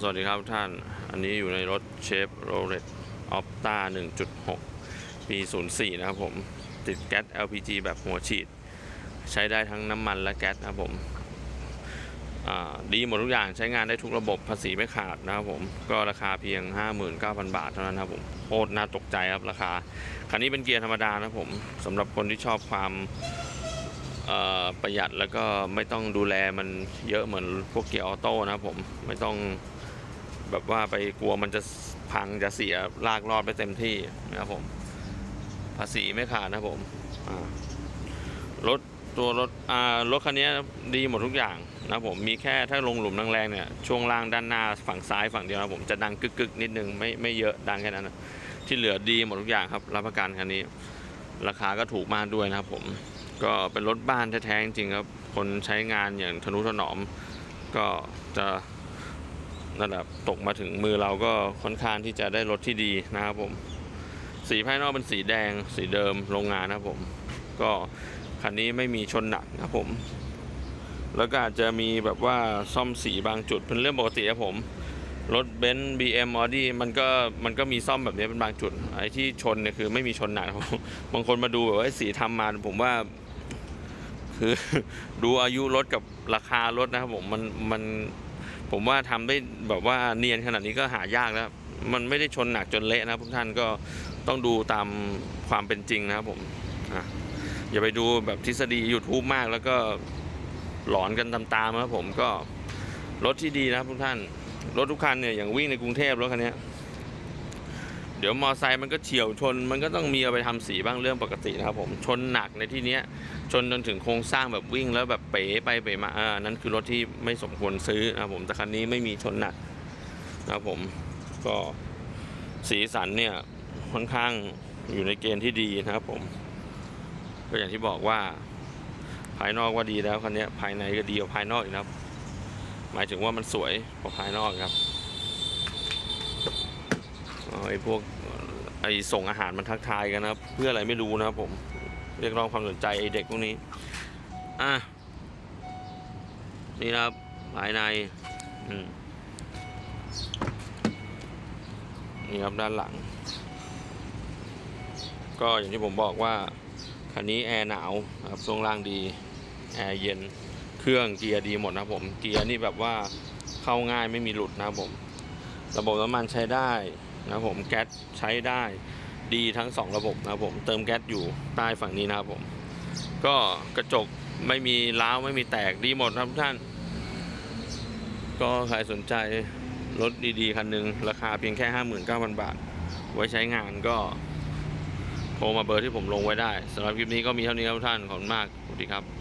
สวัสดีครับท่าน อันนี้อยู่ในรถเชฟโรเลตออฟตา1.6 ปี 04 นะครับผม ติดแก๊ส LPG แบบหัวฉีด ใช้ได้ทั้งน้ำมันและแก๊สนะครับผม ดีหมดทุกอย่างใช้งานได้ทุกระบบภาษีไม่ขาดนะครับผม ก็ราคาเพียง 59,000 บาทเท่านั้นนะครับผมโคตรน่าตกใจครับราคา คันนี้เป็นเกียร์ธรรมดานะครับผมสำหรับคนที่ชอบความ ประหยัดแล้วก็ไม่ต้องดูแลมันเยอะเหมือนพวกเกียร์ออโต้นะครับผมไม่ต้องแบบว่าไปกลัวมันจะพังจะเสียลากรอดไปเต็มที่นะครับผม ภาษีไม่ขาดนะครับผมรถตัวรถรถคันนี้ดีหมดทุกอย่างนะครับผมมีแค่ถ้าลงหลุมแรงๆเนี่ยช่วงล่างด้านหน้าฝั่งซ้ายฝั่งเดียวนะครับผมจะดังกึกๆ นิดนึงไม่ไม่เยอะดังแค่นั้นนะที่เหลือดีหมดทุกอย่างครับ รับประกันคันนี้ ราคาก็ถูกมากด้วยนะครับผม ก็เป็นรถบ้านแท้ๆจริงครับ คนใช้งานอย่างทนุถนอม ก็จะนั่นแหละตกมาถึงมือเราก็ค่อนข้างที่จะได้รถที่ดีนะครับผม สีภายนอกเป็นสีแดง สีเดิมโรงงานนะครับผม ก็คันนี้ไม่มีชนหนักนะครับผม แล้วก็อาจจะมีแบบว่าซ่อมสีบางจุดเป็นเรื่องปกติครับผม รถเบนซ์บีเอ็มออดี้มันก็มันก็มีซ่อมแบบนี้เป็นบางจุด ไอ้ที่ชนเนี่ยคือไม่มีชนหนักครับบางคนมาดูแบบว่าสีทำมาผมว่า คือดูอายุรถกับราคารถนะครับผมมันมันผมว่าทำได้แบบว่าเนียนขนาดนี้ก็หายากแล้วมันไม่ได้ชนหนักจนเละนะครับทุกท่านก็ต้องดูตามความเป็นจริงนะครับผมอย่าไปดูแบบทฤษฎี YouTube มากแล้วก็หลอนกันตามๆนะครับผมก็รถที่ดีนะครับทุกท่าน รถทุกคันเนี่ยอย่างวิ่งในกรุงเทพรถคันนี้ เดี๋ยวมอไซค์มันก็เฉียวชน มันก็ต้องมีเอาไปทำสีบ้างเรื่องปกตินะครับผมชนหนักในที่เนี้ยชนจนถึงโครงสร้างแบบวิ่งแล้วแบบเป๋ไปเป๋มาอ่านั่นคือรถที่ไม่สมควรซื้อนะครับผมแต่คันนี้ไม่มีชนหนักนะครับผมก็สีสันเนี่ยค่อนข้างอยู่ในเกณฑ์ที่ดีนะครับผม ก็อย่างที่บอกว่า ภายนอกว่าดีแล้วคันนี้ภายในก็ดีกว่าภายนอกอีกนะครับ หมายถึงว่ามันสวยกว่าภายนอกครับ ไอ้พวกไอ้ส่งอาหารมันทักทายกันนะครับ เพื่ออะไรไม่รู้นะครับผมเรียกร้องความสนใจไอ้เด็กพวกนี้ อะ นี่นะครับภายในนี่ครับด้านหลัง ก็อย่างที่ผมบอกว่าคันนี้แอร์หนาวนะครับช่วงล่างดี แอร์เย็นเครื่องเกียร์ดีหมดนะผม เกียร์นี่แบบว่าเข้าง่ายไม่มีหลุดนะผม ระบบน้ำมันใช้ได้ นะครับผมแก๊สใช้ได้ดีทั้งสองระบบนะครับผมเติมแก๊สอยู่ใต้ฝั่งนี้นะครับผม ก็กระจกไม่มีร้าวไม่มีแตกดีหมดครับทุกท่าน ก็ใครสนใจรถดีๆ คันหนึ่งราคาเพียงแค่ 59,000 บาท ไว้ใช้งานก็ โทรมาเบอร์ที่ผมลงไว้ได้สำหรับคลิปนี้ก็มีเท่านี้ครับทุกท่าน ขอบคุณมาก สวัสดีครับ